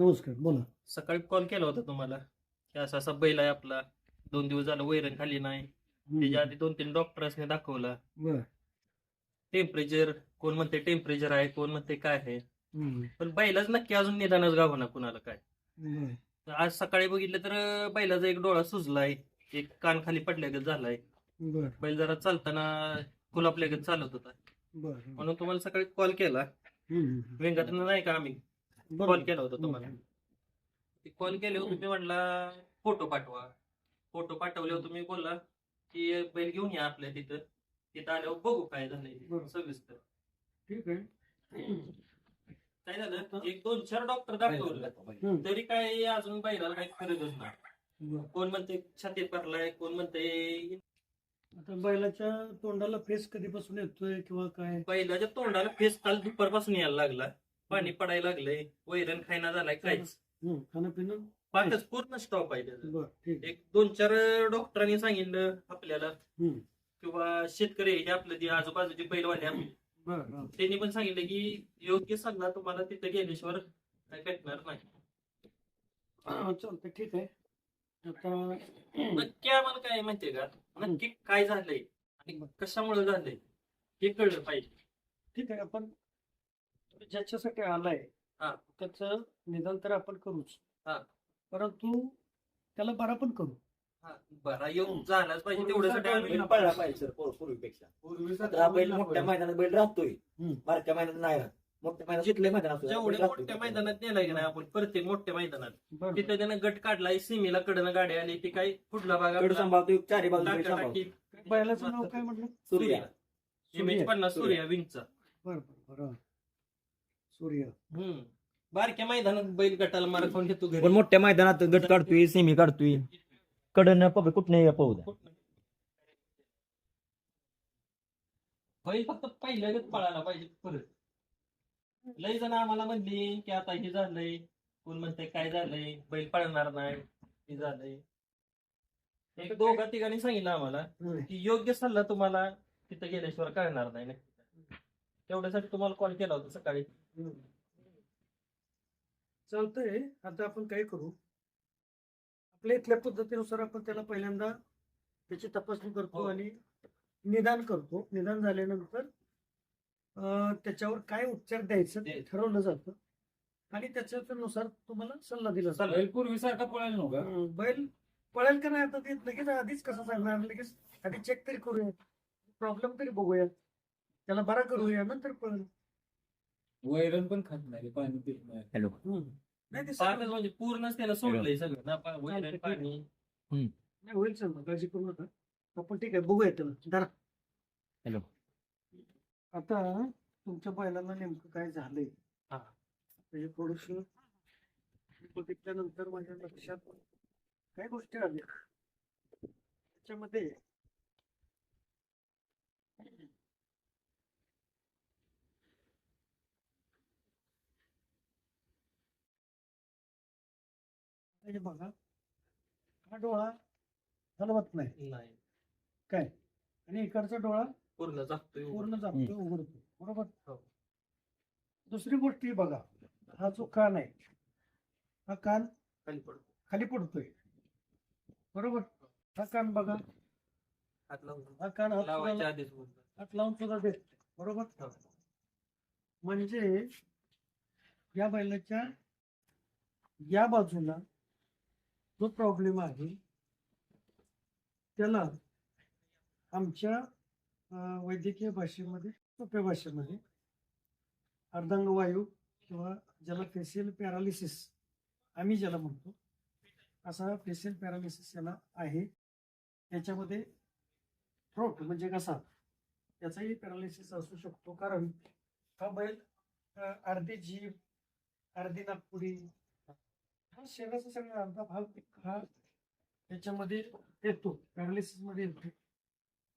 नमस्कार बोला. सकाळी कॉल केला होता तुम्हाला की असा असा बैल आहे आपला. दोन दिवस झालं वैरण खाली नाही. त्याच्या आधी दोन तीन डॉक्टर्सने दाखवला. बर. टेम्परेचर कोण म्हणते टेम्परेचर आहे कोण म्हणते काय आहे. हम्म. पण बैलाच नक्की अजून निदानच गाव ना कुणाला काय. बर. तर आज सकाळी बघितलं तर बैलाचा एक डोळा सुजलाय एक कान खाली पडल्यागत झालाय. बर. बैल जरा चालताना कुलापल्यागत चालत होता. बर म्हणून तुम्हाला सकाळी कॉल. केला हम्म. वेंगातनं नाही का आम्ही. कॉल केला होता तुम्हाला कॉल केले होते तुम्ही म्हटला फोटो पाठवा. फोटो पाठवले होते तुम्ही बोलला की बैल घेऊन या आपल्या तिथं. तिथं आल्यावर बघू काय झालंय. सविस्तर. ठीक आहे. काय झालं? एक दोन चार डॉक्टर दाखवलं. तरी काय अजून बैलाला काही फरकच नाही. कोण म्हणते छातीत भरलाय कोण म्हणते आता बैलाच्या तोंडाला फेस कधीपासून येतोय किंवा काय? बैलाच्या तोंडाला फेस काल दुपारपासून यायला लागला. पाणी पडायला लागलंय वैरण खायना झालाय काहीच. खाणं पिणं पाकच पूर्ण स्टॉप आहे त्याचा. बर ठीक आहे. एक दोन चार डॉक्टरांनी सांगितलं आपल्याला. हम्म. किंवा शेतकरी हे आपलं जे आजूबाजूचे बैलवाले बर हा. त्यांनी पण सांगितलं की योग्य सल्ला तुम्हाला तिथे गेल्याशिवाय काय भेटणार नाही. चालतंय ठीक आहे. आता नक्की आम्हाला काय माहितीये का? नक्की काय झालंय आणि कशामुळे झालंय हे कळलं पाहिजे. ठीक आहे आपण ज्याच्यासाठी आलाय हा. त्याचं निदान तर आपण करूच. हा. परंतु त्याला बरा पण करू. हा, बरा येऊन झालाच पाहिजे तेवढ्यासाठी पळला पाहिजे सर पूर्वीपेक्षा. बैल मोठ्या मैदानात बैल राहतोय. बारक्या मैदानात नाही राहत. मोठ्या मैदानात शिकले मैदान जेवढ्या मोठ्या मैदानात नेलाय की नाही आपण प्रत्येक मोठ्या मैदानात. बरं. तिथे त्यानं गट काढलाय सीमेला कडनं गाडी आली ती काही पुढला भाग सांभाळतो चारी बाजू बैलाचं नाव काय म्हटलं? सूर्या. इमेज पन्नास सूर्या. विंगचा. बरं बरं बरं सूर्य. हम्म. बारक्या मैदानात बैल गटाला मार खाऊन घेतो घरी. पण मोठ्या मैदानात गट काढतोय सेमी काढतोय. कडन पब कुठने पाहू द्या. बैल फक्त पहिल्यागत पळायला पाहिजे परत. लय जण आम्हाला म्हणली की आता हे झालंय. कोण म्हणते काय झालंय? बैल पळणार नाही. हे झालंय. एक दोघा तिघांनी सांगितलं आम्हाला की योग्य सल्ला तुम्हाला तिथं गेल्याशिवाय कळणार नाही नक्की. तेवढ्यासाठी तुम्हाला कॉल केला होता सकाळी. चालतंय. आता आपण काय करू? आपल्या इथल्या पद्धतीनुसार आपण त्याला पहिल्यांदा त्याची तपासणी करतो हो. आणि निदान करतो. निदान झाल्यानंतर त्याच्यावर काय उपचार द्यायचं ते ठरवलं जातं. आणि त्याच्यानुसार तुम्हाला सल्ला दिला जातो. पळायला नव्हता? हं, बैल पळेल का नाही आता ते लगेच आधीच कसं सांगणार? लगेच आधी चेक तरी करूया. प्रॉब्लेम तरी बघूया. त्याला बरा करूया नंतर पळेल. वैरण पण खात नाही पाणी पित नाही. हॅलो. नाही ते पाकच म्हणजे पूर्णच त्याला सोडलंय सगळं. ना पा- वैरण, पाणी. नाही होईल सर काळजी करू नका आपण ठीक आहे बघूया त्याला. धरा. हॅलो. आता तुमच्या बैलाला नेमकं काय झालंय? हा. म्हणजे थोडस बघितल्यानंतर माझ्या लक्षात काय गोष्टी आल्या? त्याच्यामध्ये हे बघा हा डोळा हलवत नाही. नाही. काय? आणि इकडचा डोळा पूर्ण जागतोय पूर्ण जातो उघडतो बरोबर? हो. दुसरी गोष्ट ही बघा हा जो कान आहे हा कान खाली पडतो खाली पडतोय. बरोबर? हा कान बघा. हात लावून हा कान हात लावायच्या सुद्धा- आधीच बोलतो. हात लावून सुद्धा देत बरोबर? हो. म्हणजे या बैलाच्या या बाजूला जो प्रॉब्लेम आहे त्याला आमच्या वैद्यकीय भाषेमध्ये सोप्या भाषेमध्ये अर्धांगवायू किंवा ज्याला फेशियल पॅरालिसिस आम्ही ज्याला म्हणतो असा फेशियल पॅरालिसिस याला आहे. त्याच्यामध्ये थ्रोट म्हणजे कसा त्याचाही पॅरालिसिस असू शकतो. कारण हा बैल अर्धी जीभ अर्धी नागपुडी हा शरीराचा सगळा अर्धा भाग हा त्याच्यामध्ये येतो पॅरालिसिसमध्ये येतो.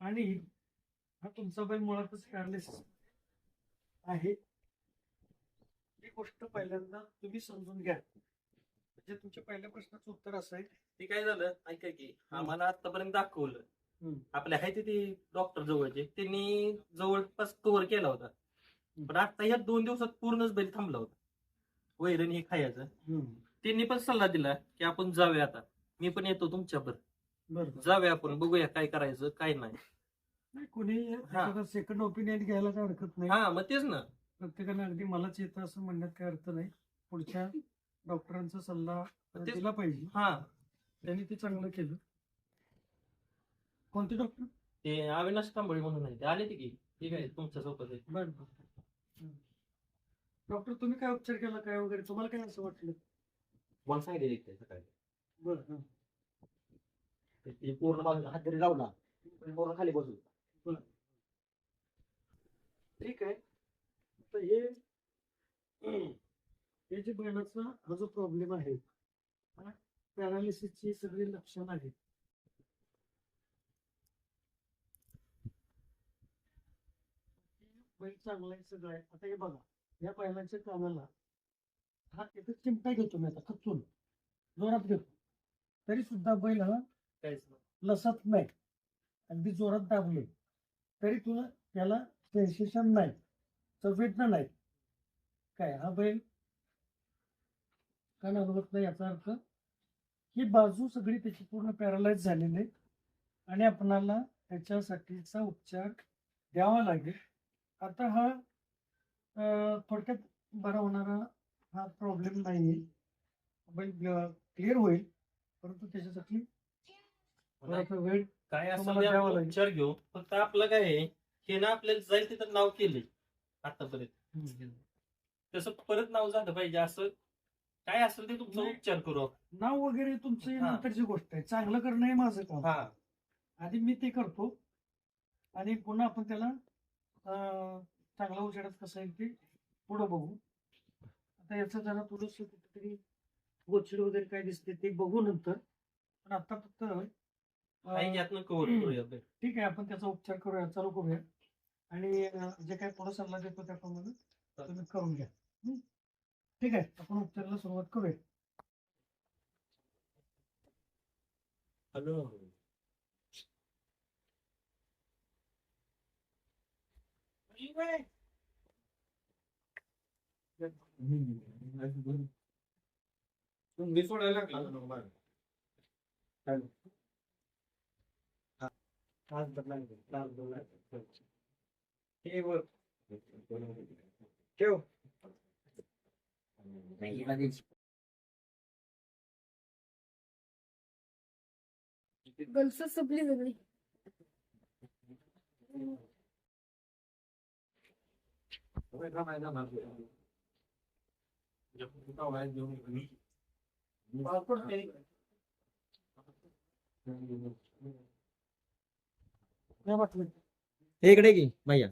आणि हा तुमचा बैल मुळातच पॅरालिसिस आहे. ही गोष्ट पहिल्यांदा तुम्ही समजून घ्या. म्हणजे तुमच्या पहिल्या प्रश्नाचं उत्तर असं आहे. ते काय झालं? ऐका की आम्हाला आतापर्यंत दाखवलं. आपल्या आहे ते डॉक्टर जवळचे त्यांनी जवळपास कव्हर केला होता. पण आता ह्या दोन दिवसात पूर्णच बैल थांबला होता. वैरण हे खायचं. त्यांनी पण सल्ला दिला की आपण जाऊया आता. मी पण येतो तुमच्यावर बरं. जाऊया आपण बघूया काय करायचं काय नाही. नाही, कोणी सेकंड ओपिनियन घ्यायला काय हरकत नाही. हा मग तेच ना. प्रत्येकाने अगदी मलाच येतं असं म्हणण्यात काय अर्थ नाही. पुढच्या डॉक्टरांचा सल्ला दिला पाहिजे. हा. त्यांनी ते चांगलं केलं. कोणते डॉक्टर ते अविनाश कांबळी म्हणून आहे. ते आले ते की. ठीक आहे तुमच्यासोबत आहे. बर डॉक्टर तुम्ही काय उपचार केला काय वगैरे? तुम्हाला काय असं वाटलं? मला सांगितलं एक सकाळी. बरं ते पूर्ण बाजूला हात जरी लावला पूर्ण खाली बसू. ठीक आहे. तर हे हे जे बैलाचा हा जो प्रॉब्लेम आहे पॅरालिसिसची सगळी लक्षणं आहेत. बैल चांगला आहे सगळं आहे. आता हे बघा या बैलाच्या कानाला हा इथं चिमटा घेतो मी आता खचून. जोरात घेतो. तरी सुद्धा बैल हा काहीच नाही. लसत नाही. अगदी जोरात दाबले. तरी तुला त्याला सेन्सेशन नाही. संवेदना नाही. काय हा बैल? का नागवत नाही याचा अर्थ? ही बाजू सगळी त्याची पूर्ण पॅरालाइज झालेली आहे. आणि आपणाला त्याच्यासाठीचा उपचार द्यावा लागेल. आता हा अं, थोडक्यात बरा होणारा हा प्रॉब्लेम नाही बैल क्लिअर होईल. परंतु त्याच्यासाठी थोडासा वेळ काय असं तुम्हाला ते द्यावं आपण लागेल. उपचार घेऊ. फक्त आपलं काय आहे हे ना आपल्याला जाईल तिथं नाव केलंय आतापर्यंत. तसं परत नाव झालं पाहिजे असं. काय असेल ते तुमचा नाही. उपचार करू आपण. नाव वगैरे तुमची हा. नंतरची गोष्ट आहे. चांगलं करणं हे माझं काम. हा. आधी मी ते करतो. आणि पुन्हा आपण त्याला अं, चांगला उजेडात कसं आहे ते पुढं बघू. आता याचं जरा थोडस कुठेतरी गोचिड वगैरे काय दिसते ते बघू नंतर. पण आता फक्त अं. ठीक आहे आपण त्याचा उपचार करूया चालू करूया. आणि अं, जे काही पुढे सल्ला देतो त्याप्रमाणे तुम्ही करून घ्या. हं? ठीक आहे आपण उपचाराला सुरुवात करूया. तुम्ही सोडायला ठेव गल्स संपली सगळी नाही हे इकडे की भैया.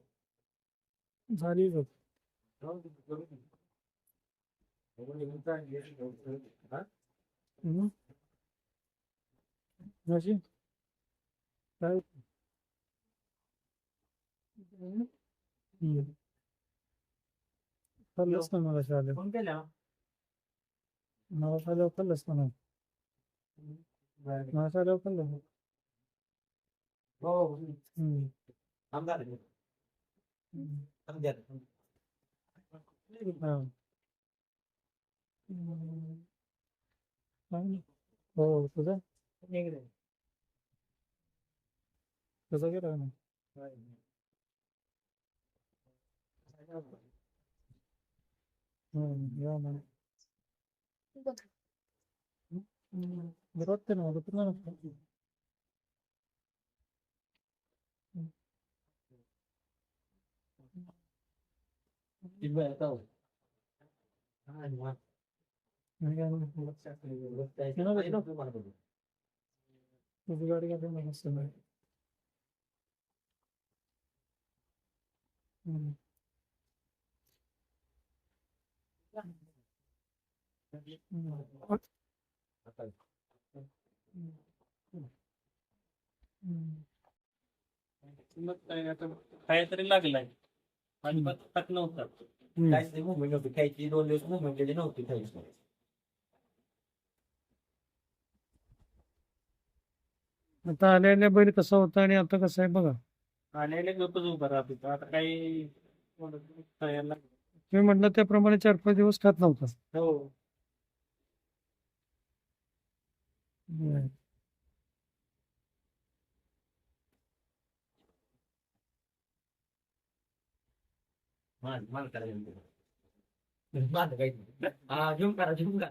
झाली. अशी काय. खाल्लंच ना मला केल्या मला शाळेवर खाल्लंच ना मला शाळेवर खाल्लं. हा. हम्म. काय नाही. हो तुझा तुझा गेला ना हम्म या ना बघ बरं वाटतं ना मला पुन्हा नको. ती बाया जाऊ. तुझी गाडी काय मला असं नाही. हम्म. हम्म. हम्म. मग काय आता काहीतरी लागलाय खात नव्हता. काहीच नाही मुवमेंट नव्हती. खायची दोन दिवस मुवमेंट केली नव्हती नाही. आता आलेल्या बैल कसा होता आणि आता कसं आहे बघा. आलेले गपच उभा राहत होता आता काही. तुम्ही म्हटलं त्याप्रमाणे चार पाच दिवस खात नव्हता. हो. मान मान करायचं माझं काही हा घेऊन करा घेऊन करा